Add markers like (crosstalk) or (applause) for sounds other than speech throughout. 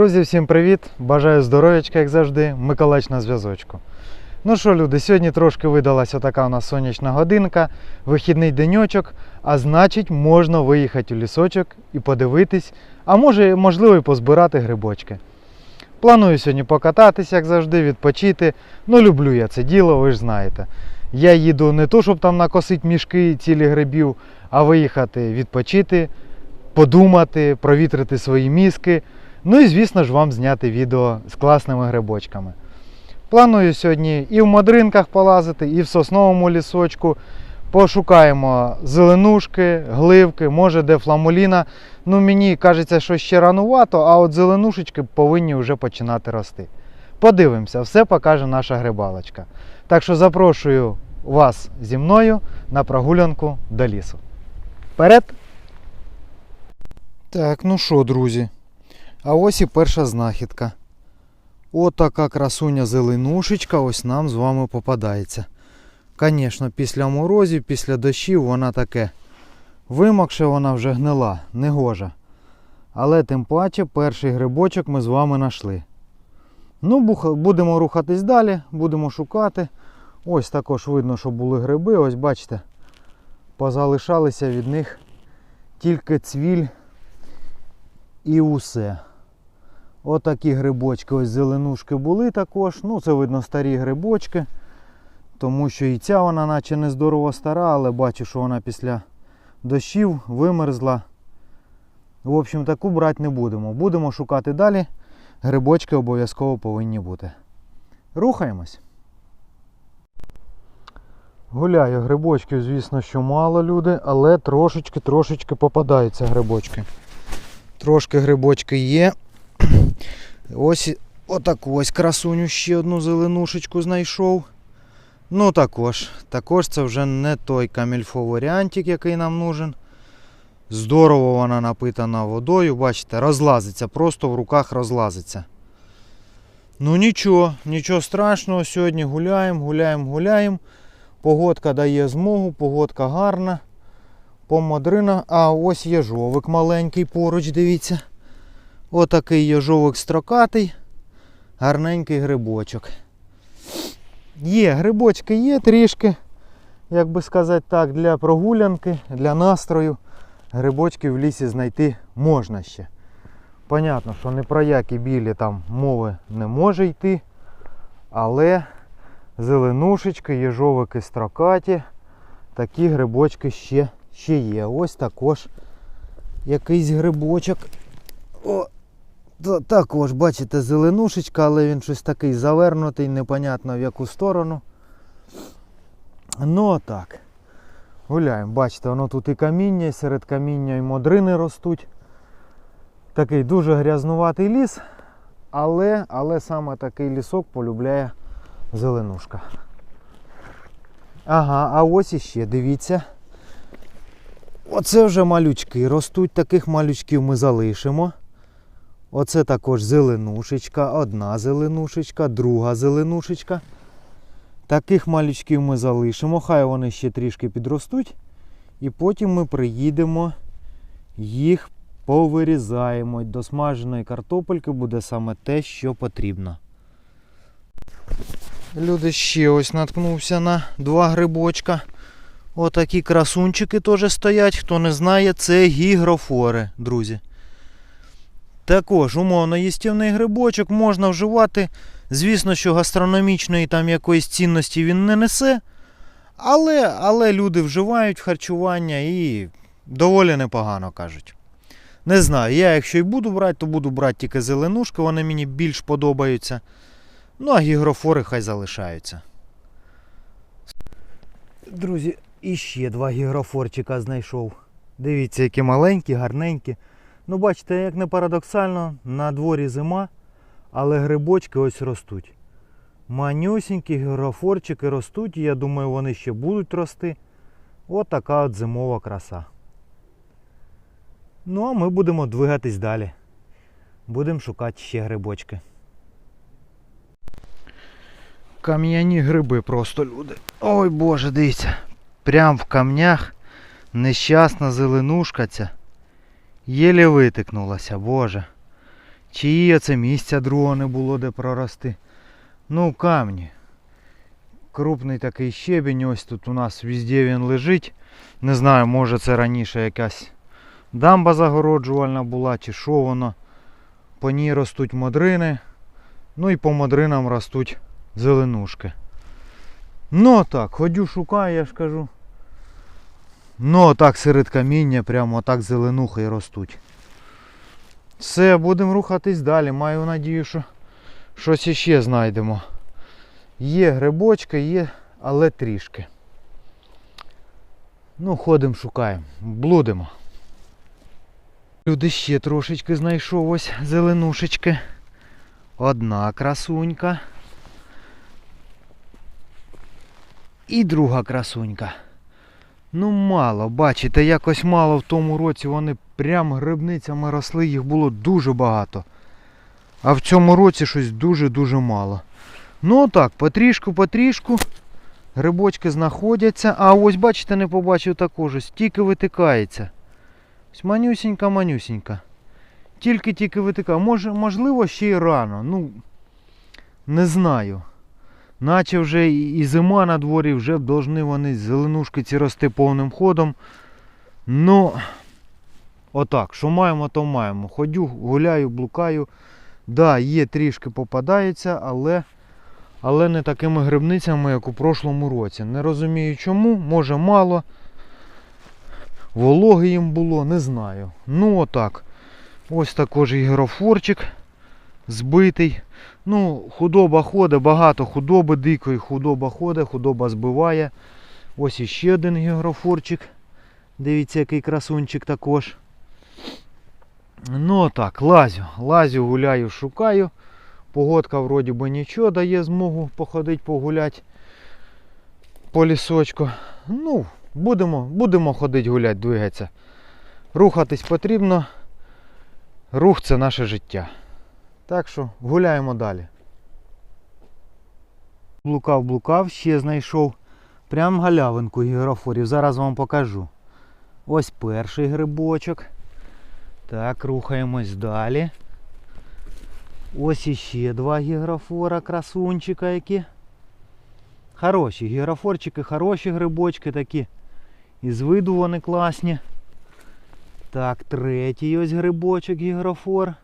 Друзі, всім привіт! Бажаю здоров'ячка, як завжди. Миколач на зв'язочку. Ну що, люди, сьогодні трошки видалася така у нас сонячна годинка, вихідний деньочок, а значить, можна виїхати у лісочок і подивитись, а може, можливо, і позбирати грибочки. Планую сьогодні покататись, як завжди, відпочити. Ну, люблю я це діло, ви ж знаєте. Я їду не то, щоб там накосити мішки цілі грибів, а виїхати відпочити, подумати, провітрити свої мізки. Ну і звісно ж вам зняти відео з класними грибочками. Планую сьогодні і в мадринках полазити, і в сосновому лісочку. Пошукаємо зеленушки, гливки, може де фламуліна. Ну мені кажеться, що ще ранувато, а от зеленушечки повинні вже починати рости. Подивимося, все покаже наша грибалочка. Так що запрошую вас зі мною на прогулянку до лісу. Вперед! Так, ну що, друзі? А ось і перша знахідка. Отака красуня зеленушечка ось нам з вами попадається. Звісно, після морозів, після дощів вона таке вимокше, вона вже гнила, негожа. Але тим паче перший грибочок ми з вами знайшли. Ну, будемо рухатись далі, будемо шукати. Ось також видно, що були гриби. Ось бачите, позалишалися від них тільки цвіль і усе. Отакі грибочки, ось зеленушки були також. Ну, це видно старі грибочки. Тому що і ця вона наче не здорово стара, але бачу, що вона після дощів вимерзла. В общем, таку брати не будемо. Будемо шукати далі. Грибочки обов'язково повинні бути. Рухаємось. Гуляю грибочків, звісно, що мало люди, але трошечки-трошечки попадаються грибочки. Трошки грибочки є. (clears throat) Ось отаку ось красуню ще одну зеленушечку знайшов. Ну також. Також це вже не той камільфо варіантик, який нам нужен. Здорово вона напитана водою, бачите, розлазиться, просто в руках розлазиться. Ну нічого, нічого страшного. Сьогодні гуляємо, гуляємо, гуляємо. Погодка дає змогу, погодка гарна. Помадрина. А ось єжовик маленький поруч, дивіться. Отакий єжовик строкатий. Гарненький грибочок. Є, грибочки є трішки, як би сказати так, для прогулянки, для настрою. Грибочки в лісі знайти можна ще. Понятно, що не про які білі там мови не може йти. Але зеленушечки, єжовики строкаті, такі грибочки ще, ще є. Ось також якийсь грибочок. О, також, бачите, зеленушечка, але він щось такий завернутий, непонятно в яку сторону. Ну отак. Гуляємо, бачите, воно тут і каміння, і серед каміння і модрини ростуть. Такий дуже грязнуватий ліс, але, але саме такий лісок полюбляє зеленушка. Ага, а ось іще, дивіться. Оце вже малючки ростуть, таких малючків ми залишимо. Оце також зеленушечка, одна зеленушечка, друга зеленушечка. Таких малючків ми залишимо, хай вони ще трішки підростуть. І потім ми приїдемо, їх повирізаємо. До смаженої картопельки буде саме те, що потрібно. Люди ще ось наткнувся на два грибочка. Отакі красунчики теж стоять. Хто не знає, це гігрофори, друзі. Також умовно їстівний грибочок можна вживати. Звісно, що гастрономічної там якоїсь цінності він не несе. Але, але люди вживають харчування і доволі непогано кажуть. Не знаю, я якщо і буду брати, то буду брати тільки зеленушки, вони мені більш подобаються. Ну, а гігрофори хай залишаються. Друзі, іще два гігрофорчика знайшов. Дивіться, які маленькі, гарненькі. Ну, бачите, як не парадоксально, на дворі зима, але грибочки ось ростуть. Манюсінькі гігрофорчики ростуть, і я думаю, вони ще будуть рости. От така от зимова краса. Ну, а ми будемо двигатись далі. Будемо шукати ще грибочки. Кам'яні гриби просто люди. Ой боже, дивіться. Прям в камнях нещасна зеленушка ця. Єлі витикнулася, боже. Чи це місця другого не було де прорости. Ну, камні. Крупний такий щебінь, ось тут у нас везде він лежить. Не знаю, може це раніше якась дамба загороджувальна була, чи що воно. По ній ростуть модрини. Ну і по модринам ростуть зеленушки. Ну так, ходю, шукаю, я ж кажу. Ну так серед каміння, прямо так зеленухи ростуть. Все, будемо рухатись далі. Маю надію, що щось іще знайдемо. Є грибочки, є, але трішки. Ну, ходимо, шукаємо, блудимо. Люди ще трошечки знайшов ось зеленушечки. Одна красунька. І друга красунька. Ну мало, бачите, якось мало в тому році вони прям грибницями росли, їх було дуже багато. А в цьому році щось дуже-дуже мало. Ну так, потрішку, потрішку. Грибочки знаходяться. А ось, бачите, не побачив також, ось тільки витикається. Ось манюсінька, манюсінька. Тільки-тільки витикає. Може, можливо, ще й рано. Ну, не знаю. Наче вже і і зима на дворі, вже должны вони зеленушки ці рости повним ходом. Ну, отак, що маємо, то маємо. Ходю, гуляю, блукаю. Да, є трішки попадаються, але, але не такими грибницями, як у прошлому році. Не розумію чому, може мало. Вологи їм було, не знаю. Ну отак. Ось також гірофорчик збитий. Ну, худоба ходить, багато худоби дикої, худоба ходить, худоба збиває. Ось іще один гігрофорчик. Дивіться, який красунчик також. Ну так, лазю, лазю, гуляю, шукаю. Погодка вроді би нічого дає змогу походити, погуляти по лісочку. Ну, будемо, будемо ходити гуляти, двигатися. Рухатись потрібно. Рух це наше життя. Так що гуляємо далі. Блукав, блукав, ще знайшов прям галявинку гігрофорів. Зараз вам покажу. Ось перший грибочок. Так, рухаємось далі. Ось іще два гігрофора, красунчика які. Хороші гігрофорчики, хороші грибочки такі. Із виду вони класні. Так, третій ось грибочок гігрофор.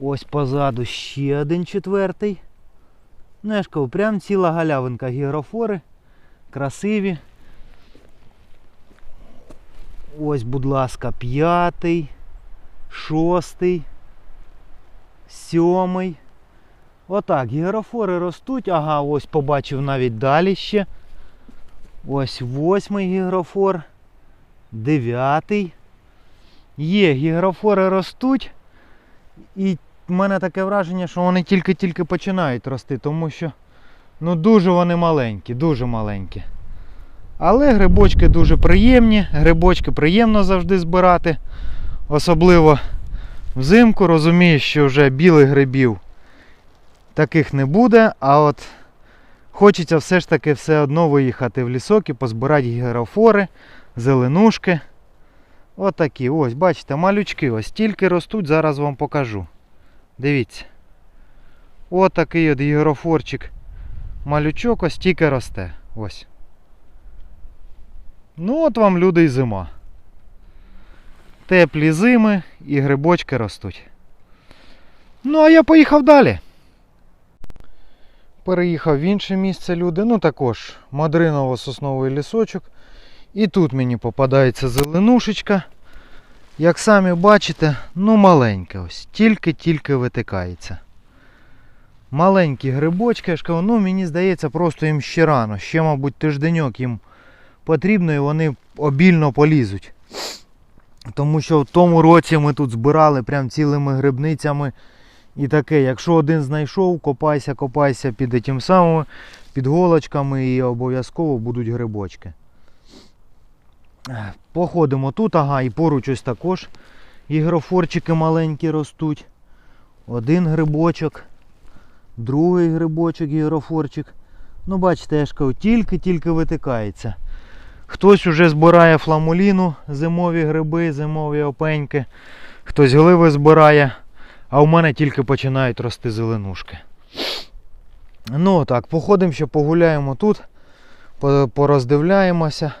Ось позаду ще один четвертий. Ну, я прям ціла галявинка гігрофори. Красиві. Ось, будь ласка, п'ятий, шостий, сьомий. Отак, гігрофори ростуть. Ага, ось побачив навіть далі ще. Ось восьмий гігрофор. Дев'ятий. Є, гігрофори ростуть. І в мене таке враження, що вони тільки-тільки починають рости, тому що ну дуже вони маленькі, дуже маленькі. Але грибочки дуже приємні, грибочки приємно завжди збирати. Особливо взимку розумієш, що вже білих грибів таких не буде, а от хочеться все ж таки все одно виїхати в лісок і позбирати гірофори, зеленушки. Отакі, ось, бачите, малючки ось тільки ростуть, зараз вам покажу. Дивіться. Отакий от гірофорчик. Малючок ось тільки росте. Ось. Ну от вам люди і зима. Теплі зими і грибочки ростуть. Ну, а я поїхав далі. Переїхав в інше місце люди. Ну також мадриново-сосновий лісочок. І тут мені попадається зеленушечка. Як самі бачите, ну маленьке ось, тільки-тільки витикається. Маленькі грибочки, я ж кажу, ну мені здається, просто їм ще рано. Ще, мабуть, тижденьок їм потрібно і вони обільно полізуть. Тому що в тому році ми тут збирали прям цілими грибницями і таке. Якщо один знайшов, копайся, копайся під тим самим, під голочками і обов'язково будуть грибочки. Походимо тут, ага, і поруч ось також ігрофорчики маленькі ростуть. Один грибочок, другий грибочок, ігрофорчик. Ну, бачите, я тільки-тільки витикається. Хтось уже збирає фламуліну, зимові гриби, зимові опеньки. хтось гливи збирає, а у мене тільки починають рости зеленушки. Ну так, походимо ще погуляємо тут, по- пороздивляємося.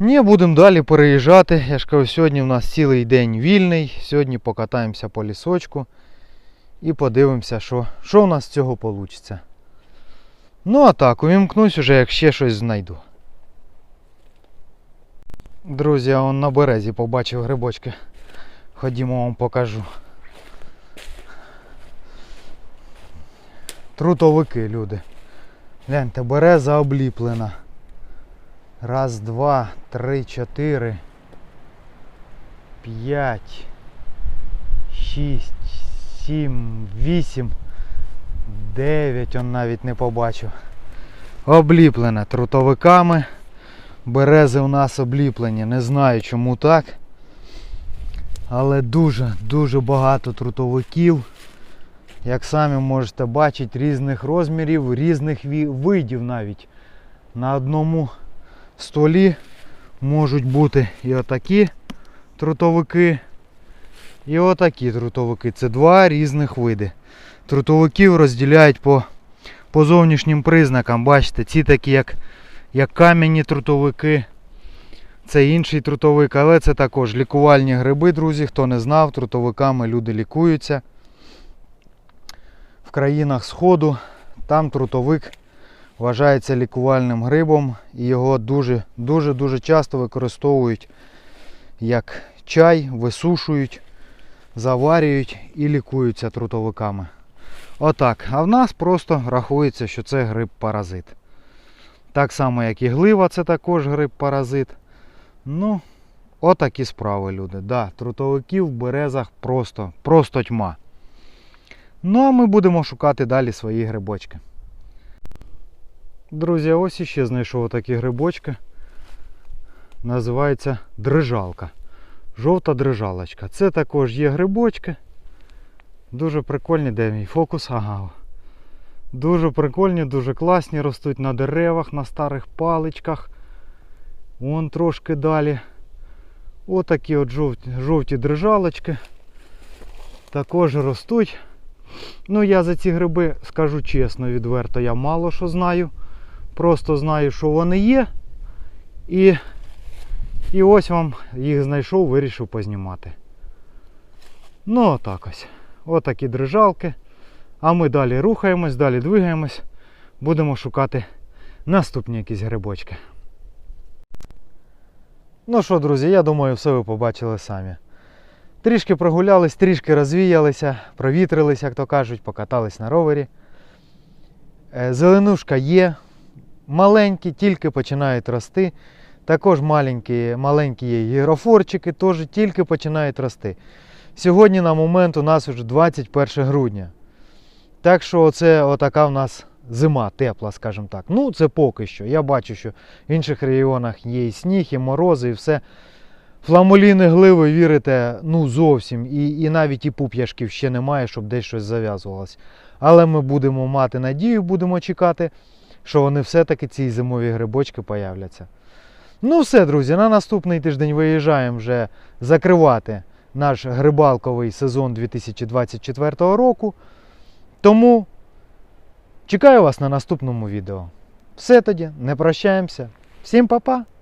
Ні, будемо далі переїжджати. Я ж кажу, сьогодні в нас цілий день вільний. Сьогодні покатаємося по лісочку і подивимося, що, що у нас з цього вийде. Ну а так, увімкнусь уже, як ще щось знайду. Друзі, я он на березі побачив грибочки. Ходімо вам покажу. Трутовики, люди. Гляньте, береза обліплена. Раз, два, три, чотири. П'ять. Шість, сім, вісім. Дев'ять он навіть не побачив. Обліплена трутовиками. Берези у нас обліплені. Не знаю чому так. Але дуже, дуже багато трутовиків. Як самі можете бачити, різних розмірів, різних видів навіть. На одному столі можуть бути і отакі трутовики, і отакі трутовики. Це два різних види. Трутовиків розділяють по, по зовнішнім признакам. Бачите, ці такі, як, як кам'яні трутовики. Це інший трутовик, але це також лікувальні гриби, друзі. Хто не знав, трутовиками люди лікуються. В країнах Сходу там трутовик вважається лікувальним грибом і його дуже дуже дуже часто використовують як чай, висушують, заварюють і лікуються трутовиками. Отак. А в нас просто рахується, що це гриб-паразит. Так само, як і глива, це також гриб-паразит. Ну, отакі справи, люди. Да, трутовиків в березах просто, просто тьма. Ну, а ми будемо шукати далі свої грибочки. Друзі, ось іще знайшов такі грибочки. Називається дрижалка. Жовта дрижалочка. Це також є грибочки. Дуже прикольні, де мій фокус? Ага. Дуже прикольні, дуже класні, ростуть на деревах, на старих паличках. Вон трошки далі. Отакі от жовті, жовті дрижалочки. Також ростуть. Ну, я за ці гриби скажу чесно, відверто, я мало що знаю. Просто знаю, що вони є. І, і ось вам їх знайшов, вирішив познімати. Ну, отак ось. Отакі дрижалки. А ми далі рухаємось, далі двигаємось. Будемо шукати наступні якісь грибочки. Ну що, друзі, я думаю, все ви побачили самі. Трішки прогулялись, трішки розвіялися, провітрились, як то кажуть, покатались на ровері. Е, Зеленушка є, маленькі, тільки починають рости. Також маленькі, маленькі є гігрофорчики, теж тільки починають рости. Сьогодні на момент у нас вже 21 грудня. Так що це отака в нас зима тепла, скажімо так. Ну, це поки що. Я бачу, що в інших регіонах є і сніг, і морози, і все. Фламоліни гливи вірите, ну зовсім. І, і навіть і пуп'яшків ще немає, щоб десь щось зав'язувалось. Але ми будемо мати надію, будемо чекати, що вони все-таки ці зимові грибочки появляться. Ну все, друзі, на наступний тиждень виїжджаємо вже закривати наш грибалковий сезон 2024 року. Тому чекаю вас на наступному відео. Все тоді, не прощаємося. Всім па-па!